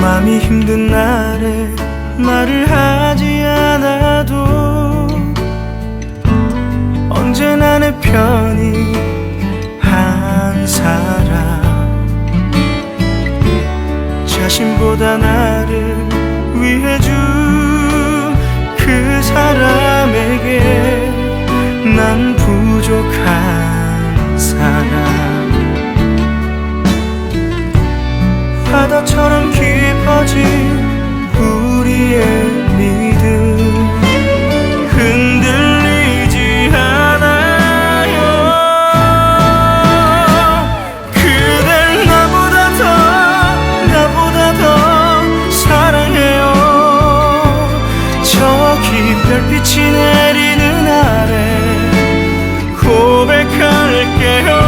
마음이 힘든 날에 말을 하지 않아도 언제나 내 편이 한 사람. 자신보다 나를 위해 준 그 사람에게 난 부족한 사람. 바다처럼 별빛이 내리는 아래 고백할게요.